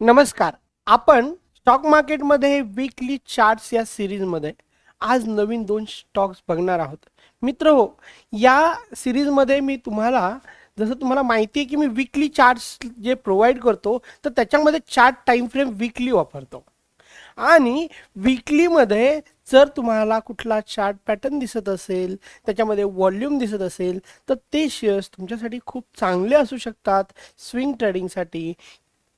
नमस्कार. आपण स्टॉक मार्केटमध्ये वीकली चार्ट्स या सिरीजमध्ये आज नवीन दोन स्टॉक्स बघणार आहोत. मित्र हो या सिरीजमध्ये मी तुम्हाला जसं तुम्हाला माहिती आहे की मी वीकली चार्ट्स जे प्रोव्हाइड करतो तर त्याच्यामध्ये चार्ट टाईम फ्रेम वीकली वापरतो. आणि विकलीमध्ये जर तुम्हाला कुठला चार्ट पॅटर्न दिसत असेल त्याच्यामध्ये व्हॉल्यूम दिसत असेल तर ते शेअर्स तुमच्यासाठी खूप चांगले असू शकतात. स्विंग ट्रेडिंगसाठी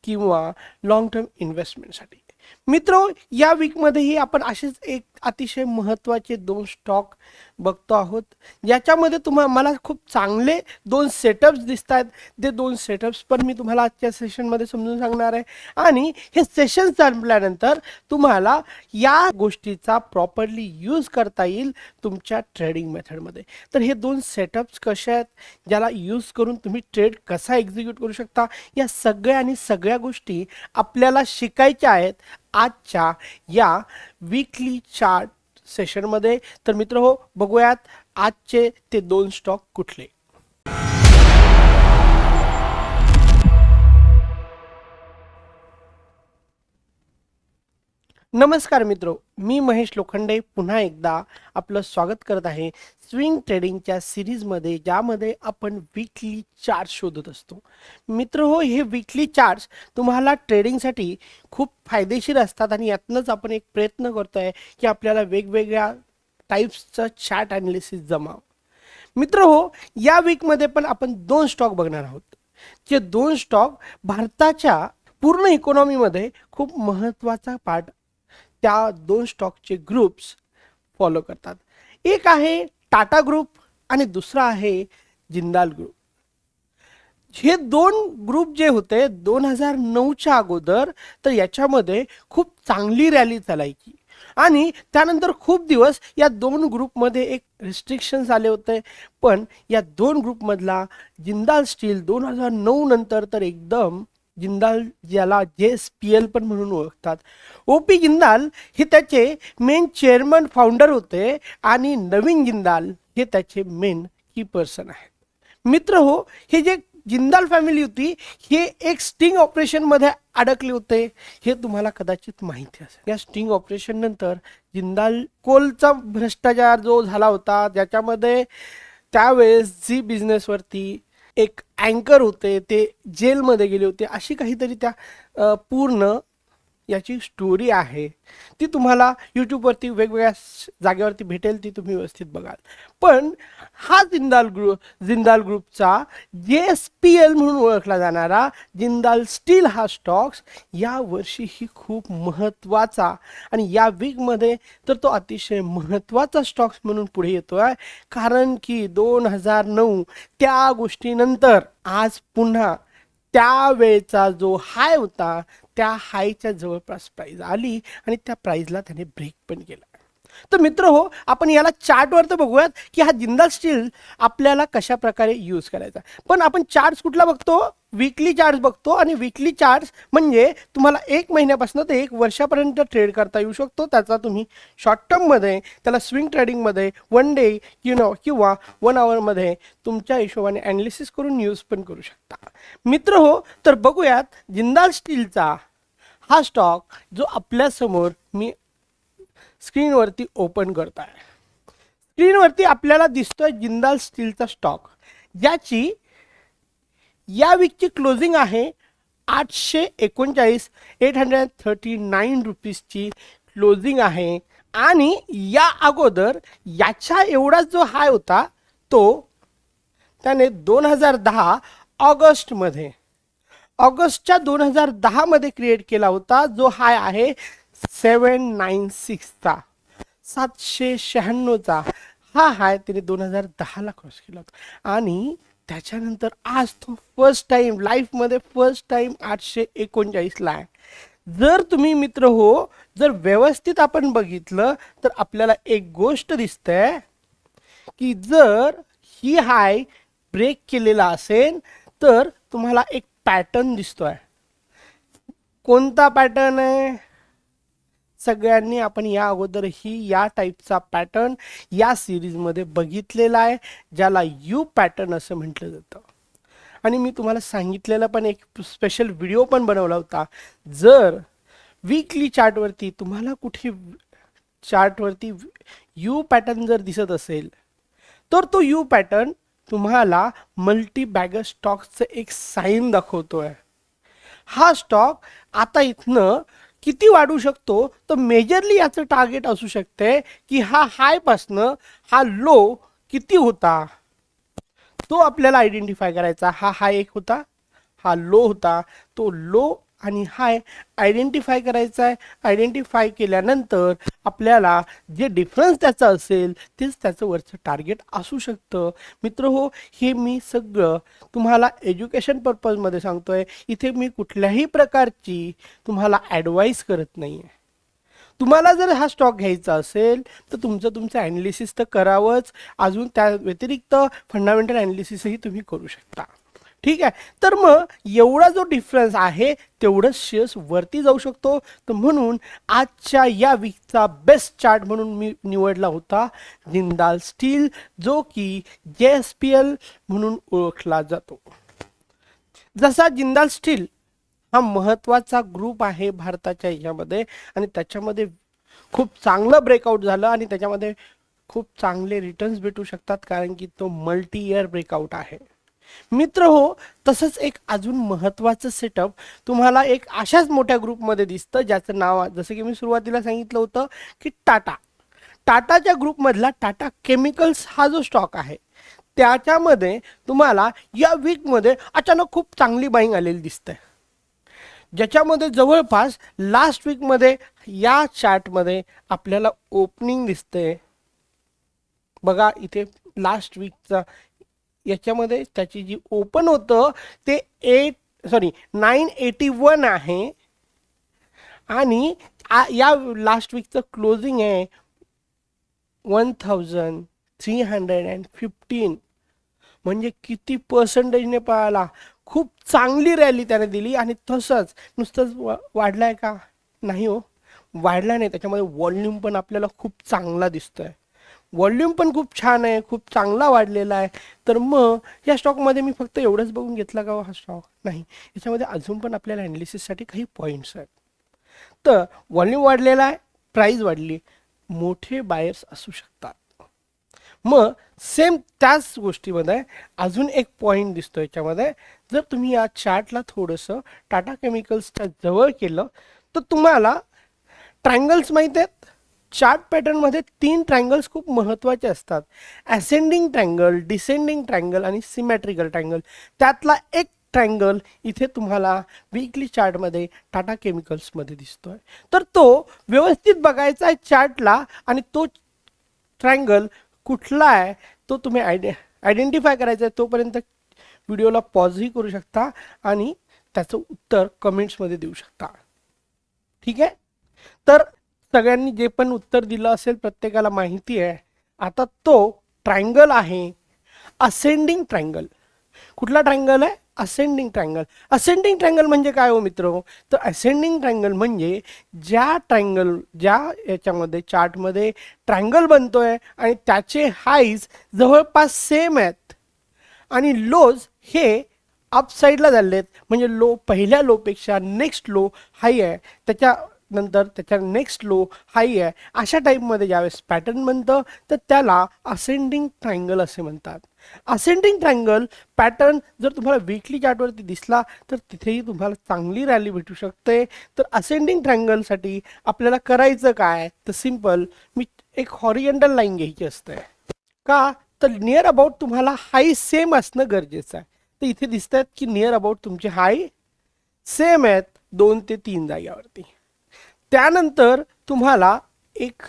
किंवा लॉंग टर्म इन्व्हेस्टमेंटसाठी मित्र या वीकमध्येही आपण असेच एक अतिशय महत्त्वाचे दोन स्टॉक बघतो आहोत. ज्याच्यामध्ये तुम्हा मला खूप चांगले दोन सेटअप्स दिसत आहेत ते दोन सेटअप्स पण मी तुम्हाला आजच्या सेशनमध्ये समजून सांगणार आहे. आणि हे सेशन संपल्यानंतर तुम्हाला या गोष्टीचा प्रॉपरली यूज करता येईल तुमच्या ट्रेडिंग मेथडमध्ये तर हे दोन सेटअप्स कसे आहेत? ज्याला यूज करून तुम्ही ट्रेड कसा एक्झिक्यूट करू शकता? या सगळ्या आणि सगळ्या गोष्टी आपल्याला शिकायच्या आहेत. आजच्या या वीकली चार्ट सेशनमध्ये तर मित्र हो बघूयात आजचे ते दोन स्टॉक कुठले? नमस्कार मित्रो मी महेश लोखंडे पुन्हा एकदा आपलं स्वागत करत आहे स्विंग ट्रेडिंगच्या सिरीजमध्ये ज्यामध्ये आपण वीकली चार्ज शोधत असतो. मित्र हो हे वीकली चार्ट्स तुम्हाला ट्रेडिंगसाठी खूप फायदेशीर असतात आणि यातनंच आपण एक प्रयत्न करतो आहे की आपल्याला वेगवेगळ्या टाईप्सचं चार्ट अनालिसिस जमाव. मित्र हो या वीकमध्ये पण आपण दोन स्टॉक बघणार आहोत. जे दोन स्टॉक भारताच्या पूर्ण इकॉनॉमीमध्ये खूप महत्त्वाचा पार्ट त्या दोन स्टॉकचे ग्रुप्स फॉलो करतात. एक आहे टाटा ग्रुप आणि दुसरा आहे जिंदाल ग्रुप. हे दोन ग्रुप जे होते दोन हजार नऊच्या अगोदर तर याच्यामध्ये खूप चांगली रॅली चालायची. आणि त्यानंतर खूप दिवस या दोन ग्रुपमध्ये एक रिस्ट्रिक्शन्स आले होते. पण या दोन ग्रुपमधला जिंदाल स्टील दोन हजार नऊ नंतर तर एकदम जिंदाल ज्याला जे एस पी एल पण म्हणून ओळखतात. ओ पी जिंदाल हे त्याचे मेन चेअरमन फाउंडर होते आणि नवीन जिंदाल हे त्याचे मेन की पर्सन आहेत. मित्र हो हे जे जिंदाल फॅमिली होती हे एक स्टिंग ऑपरेशनमध्ये अडकले होते. हे तुम्हाला कदाचित माहिती असेल. या स्टिंग ऑपरेशन नंतर जिंदाल कोलचा भ्रष्टाचार जो झाला होता ज्याच्यामध्ये त्यावेळेस झी बिझनेसवरती एक अँकर होते ते जेलमध्ये गेले होते अशी काहीतरी त्या पूर्ण याची स्टोरी आहे. ती तुम्हाला यूट्यूबवरती वेगवेगळ्या जागेवरती भेटेल ती तुम्ही व्यवस्थित बघाल. पण हा जिंदाल ग्रुप जिंदाल ग्रुपचा जे एस पी एल म्हणून ओळखला जाणारा जिंदाल स्टील हा स्टॉक्स या वर्षीही खूप महत्त्वाचा आणि या वीकमध्ये तर तो अतिशय महत्त्वाचा स्टॉक्स म्हणून पुढे येतो आहे कारण की दोन हजार नऊ त्या गोष्टीनंतर आज पुन्हा त्यावेळचा जो हाय होता त्या हायच्या जवळपास प्राईज आली आणि त्या प्राईजला त्याने ब्रेक पण केला. तर मित्र हो आपण याला चार्टवर तर बघूयात की हा जिंदाल स्टील आपल्याला कशा प्रकारे यूज करायचा. पण आपण चार्ट्स कुठला बघतो? वीकली चार्ट्स बघतो आणि वीकली चार्ट्स म्हणजे तुम्हाला एक महिन्यापासून ते एक वर्षापर्यंत ट्रेड करता येऊ शकतो. त्याचा तुम्ही शॉर्ट टर्ममध्ये त्याला स्विंग ट्रेडिंगमध्ये वन डे यु नो किंवा वन आवरमध्ये तुमच्या हिशोबाने ॲनालिसिस करून यूज पण करू शकता. मित्र हो तर बघूयात जिंदाल स्टीलचा हा स्टॉक जो आपल्यासमोर मी स्क्रीनवरती ओपन करत आहे स्क्रीनवरती आपल्याला दिसतोय जिंदाल स्टीलचा स्टॉक. ज्याची या वीकची क्लोजिंग आहे आठशे एकोणचाळीस एट हंड्रेड थर्टी नाईन रुपीजची क्लोजिंग आहे. आणि या अगोदर याच्या एवढा जो हाय होता तो त्याने दोन हजार दहा ऑगस्टमध्ये ऑगस्टच्या दोन हजार दहामध्ये क्रिएट केला होता जो हाय आहे सेवन नाईन सिक्सचा. सातशे शहाण्णवचा. हा हाय त्याने दोन हजार दहाला क्रॉस केला होता. आणि त्याच्यानंतर आज तो फर्स्ट टाइम लाईफमध्ये फर्स्ट टाइम आठशे एकोणचाळीसला आहे. जर तुम्ही मित्र हो जर व्यवस्थित आपण बघितलं तर आपल्याला एक गोष्ट दिसते की जर ही हाय ब्रेक केलेला असेल तर तुम्हाला एक पॅटर्न दिसतोय. कोणता पॅटर्न आहे? सगळ्यांनी आपण या अगोदरही या टाईपचा पॅटर्न या सिरीजमध्ये बघितलेला आहे ज्याला यू पॅटर्न असं म्हटलं जातं. आणि मी तुम्हाला सांगितलेला पण एक स्पेशल व्हिडिओ पण बनवला होता. जर वीकली चार्टवरती तुम्हाला कुठे चार्टवरती यू पॅटर्न जर दिसत असेल तर तो यू पॅटर्न तुम्हाला मल्टी बॅगर स्टॉकचं एक साईन दाखवतो आहे हा स्टॉक आता इथनं किती वाढू शकतो? तर मेजरली याचं टार्गेट असू शकते की हा हायपासनं हा लो किती होता? तो आपल्याला आयडेंटिफाय करायचा. हा हाय एक होता हा लो होता. तो लो आणि हाय आयडेंटिफाय करायचा आहे. आयडेंटिफाय केल्यानंतर आपल्याला जे डिफरन्स त्याचं असेल तेच त्याचं वरचं टार्गेट असू शकतं. मित्र हो हे मी सगळं तुम्हाला एज्युकेशन पर्पजमध्ये सांगतोय. इथे मी कुठल्याही प्रकारची तुम्हाला ॲडवाईस करत नाही आहे तुम्हाला जर हा स्टॉक घ्यायचा असेल तर तुमचं तुमचं ॲनालिसिस तर करावंच. अजून त्या व्यतिरिक्त फंडामेंटल ॲनालिसिसही तुम्ही करू शकता. ठीक आहे? तर मग एवढा जो डिफरन्स आहे तेवढंच शेअर्स वरती जाऊ शकतो. तर म्हणून आजच्या या वीकचा बेस्ट चार्ट म्हणून मी निवडला होता जिंदाल स्टील जो की जे एस पी एल म्हणून ओळखला जातो. जसा जिंदाल स्टील हा महत्त्वाचा ग्रुप आहे भारताच्या ह्याच्यामध्ये आणि त्याच्यामध्ये खूप चांगलं ब्रेकआउट झालं आणि त्याच्यामध्ये खूप चांगले रिटर्न्स भेटू शकतात कारण की तो मल्टी इयर ब्रेकआउट आहे. मित्र हो तसंच एक अजून महत्त्वाचं सेटअप तुम्हाला एक अशाच मोठ्या ग्रुपमध्ये दिसतं ज्याचं नाव जसं की मी सुरुवातीला सांगितलं होतं की टाटा. टाटाच्या ग्रुपमधला टाटा केमिकल्स हा जो स्टॉक आहे त्याच्यामध्ये तुम्हाला या वीकमध्ये अचानक खूप चांगली बाईंग आलेली दिसते ज्याच्यामध्ये जवळपास लास्ट वीकमध्ये या चार्टमध्ये आपल्याला ओपनिंग दिसते बघा इथे लास्ट वीकचा याच्यामध्ये त्याची जी ओपन होतं ते eight sorry nine eighty one आहे. आणि या लास्ट वीकचं क्लोजिंग आहे one thousand three hundred and fifteen म्हणजे किती पर्सेंटेजने पळाला खूप चांगली रॅली त्याने दिली आणि तसंच नुसतंच वा वाढलाय का? नाही हो. वाढला नाही. त्याच्यामध्ये वॉल्यूम पण आपल्याला खूप चांगला दिसतोय. व्हॉल्यूम पण खूप छान आहे खूप चांगला वाढलेला आहे. तर मग या स्टॉकमध्ये मी फक्त एवढंच बघून घेतला का हो हा स्टॉक? नाही. याच्यामध्ये अजून पण आपल्याला ॲनालिसिससाठी काही पॉईंट्स आहेत. तर व्हॉल्यूम वाढलेला आहे प्राईज वाढली मोठे बायर्स असू शकतात. मग सेम त्याच गोष्टीमध्ये अजून एक पॉईंट दिसतो याच्यामध्ये. जर तुम्ही या चार्टला थोडंसं टाटा केमिकल्सच्या जवळ केलं तर तुम्हाला ट्रायंगल्स माहीत आहेत. चार्ट पॅटर्नमध्ये तीन ट्रँगल्स खूप महत्त्वाचे असतात. ॲसेंडिंग ट्रँगल डिसेंडिंग ट्रँगल आणि सिमॅट्रिकल ट्रँगल त्यातला एक ट्रँगल इथे तुम्हाला वीकली चार्टमध्ये टाटा केमिकल्समध्ये दिसतोय. तर तो व्यवस्थित बघायचा आहे चार्टला आणि तो ट्रँगल कुठला आहे तो तुम्ही आयडे आयडेंटिफाय करायचा आहे तोपर्यंत व्हिडिओला पॉजही करू शकता आणि त्याचं उत्तर कमेंट्समध्ये देऊ शकता. ठीक आहे? तर सगळ्यांनी जे पण उत्तर दिलं असेल प्रत्येकाला माहिती आहे. आता तो ट्रायंगल आहे. असेंडिंग ट्रायंगल कुठला ट्रायंगल आहे? असेंडिंग ट्रायंगल असेंडिंग ट्रायंगल म्हणजे काय हो मित्र? तर असेंडिंग ट्रायंगल म्हणजे ज्या ट्रायंगल ज्या याच्यामध्ये चार्टमध्ये ट्रायंगल बनतोय आणि त्याचे हाईज जवळपास सेम आहेत. आणि लोज हे अपसाईडला झाले आहेत म्हणजे लो पहिल्या लोपेक्षा नेक्स्ट लो हाय आहे. त्याच्या नंतर त्याच्या नेक्स्ट लो हाय आहे. अशा टाईपमध्ये ज्यावेळेस पॅटर्न बनतं तर त्याला असेंडिंग ट्रायंगल असे म्हणतात. असेंडिंग ट्रायंगल पॅटर्न जर तुम्हाला वीकली चार्टवरती दिसला तर तिथेही तुम्हाला चांगली रॅली भेटू शकते. तर असेंडिंग ट्रायंगलसाठी आपल्याला करायचं काय? तर सिंपल मी एक हॉरिएंटल लाईन घ्यायची असते. का? तर नियर अबाउट तुम्हाला हाय सेम असणं गरजेचं आहे. तर इथे दिसत आहेत की नियर अबाउट तुमचे हाय सेम आहेत दोन ते तीन जाग्यावरती त्यानंतर तुम्हाला एक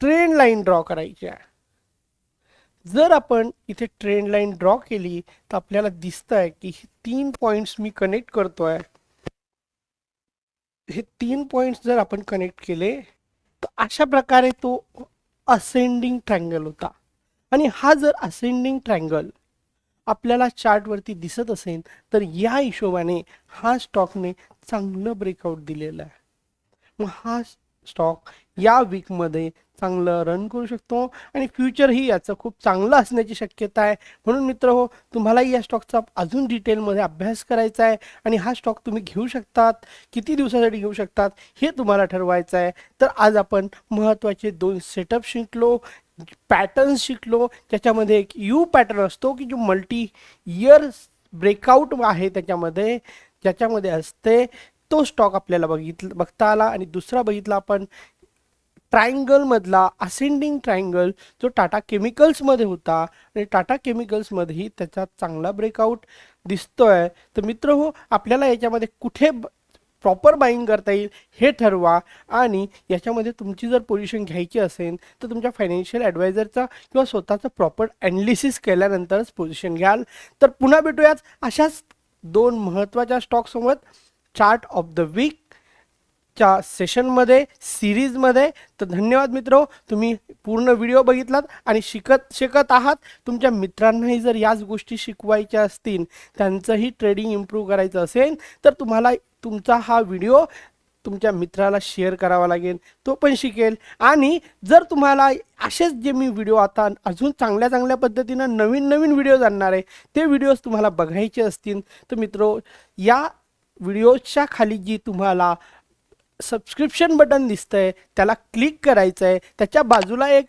ट्रेन लाईन ड्रॉ करायची आहे. जर आपण इथे ट्रेंड लाईन ड्रॉ केली तर आपल्याला दिसतं आहे की हे तीन पॉईंट्स मी कनेक्ट करतोय. हे तीन पॉईंट्स जर आपण कनेक्ट केले तर अशा प्रकारे तो असेंडिंग ट्रँगल होता. आणि हा जर असेंडिंग ट्रँगल आपल्याला चार्टवरती दिसत असेल तर या हिशोबाने हा स्टॉकने चांगलं ब्रेकआउट दिलेलं आहे. मग हा स्टॉक या वीकमध्ये चांगलं रन करू शकतो. आणि फ्युचरही याचं खूप चांगलं असण्याची शक्यता आहे. म्हणून मित्र हो तुम्हालाही या स्टॉकचा अजून डिटेलमध्ये अभ्यास करायचा आहे. आणि हा स्टॉक तुम्ही घेऊ शकतात. किती दिवसासाठी घेऊ शकतात हे तुम्हाला ठरवायचं आहे. तर आज आपण महत्त्वाचे दोन सेटअप शिकलो पॅटर्न शिकलो. ज्याच्यामध्ये एक यू पॅटर्न असतो की जो मल्टी इयर ब्रेकआउट आहे त्याच्यामध्ये ज्याच्यामध्ये असते तो स्टॉक आपल्याला बघितलं बघता आला आणि दुसरा बघितला आपण ट्रायंगलमधला असेंडिंग ट्रायंगल जो टाटा केमिकल्समध्ये होता आणि टाटा केमिकल्समध्येही त्याचा चांगला ब्रेकआउट दिसतोय. तर मित्र हो आपल्याला याच्यामध्ये कुठे प्रॉपर बाईंग करता येईल हे ठरवा आणि याच्यामध्ये तुमची जर पोझिशन घ्यायची असेल तर तुमच्या फायनान्शियल ॲडवायझरचा किंवा स्वतःचं प्रॉपर ॲनालिसिस केल्यानंतरच पोझिशन घ्याल. तर पुन्हा भेटूयाच अशाच दोन महत्त्वाच्या स्टॉकसोबत चार्ट ऑफ द वीक च्या सेशनमध्ये सिरीजमध्ये तर धन्यवाद मित्र तुम्ही पूर्ण व्हिडिओ बघितलात आणि शिकत शिकत आहात. तुमच्या मित्रांनाही जर याच गोष्टी शिकवायच्या असतील त्यांचंही ट्रेडिंग इम्प्रूव्ह करायचं असेल तर तुम्हाला तुमचा हा व्हिडिओ तुमच्या मित्राला शेअर करावा लागेल. तो पण शिकेल. आणि जर तुम्हाला असेच जे मी व्हिडिओ आता अजून चांगल्या चांगल्या पद्धतीनं नवीन नवीन व्हिडिओ आणणार आहे ते व्हिडिओज तुम्हाला बघायचे असतील तर मित्रो या व्हिडिओच्या खाली जी तुम्हाला सबस्क्रिप्शन बटन दिसतंय त्याला क्लिक करायचं आहे त्याच्या बाजूला एक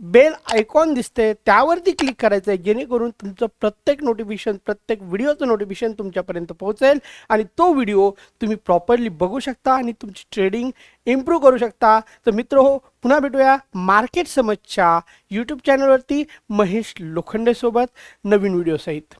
बेल आयकॉन दिसते त्यावरती क्लिक करायचं आहे जेणेकरून तुमचं प्रत्येक नोटिफिकेशन प्रत्येक व्हिडिओचं नोटिफिकेशन तुमच्यापर्यंत पोहोचेल आणि तो व्हिडिओ तुम्ही प्रॉपरली बघू शकता आणि तुमची ट्रेडिंग इम्प्रूव्ह करू शकता. तर मित्र हो पुन्हा भेटूया मार्केट समजच्या यूट्यूब चॅनलवरती महेश लोखंडेसोबत नवीन व्हिडिओसहित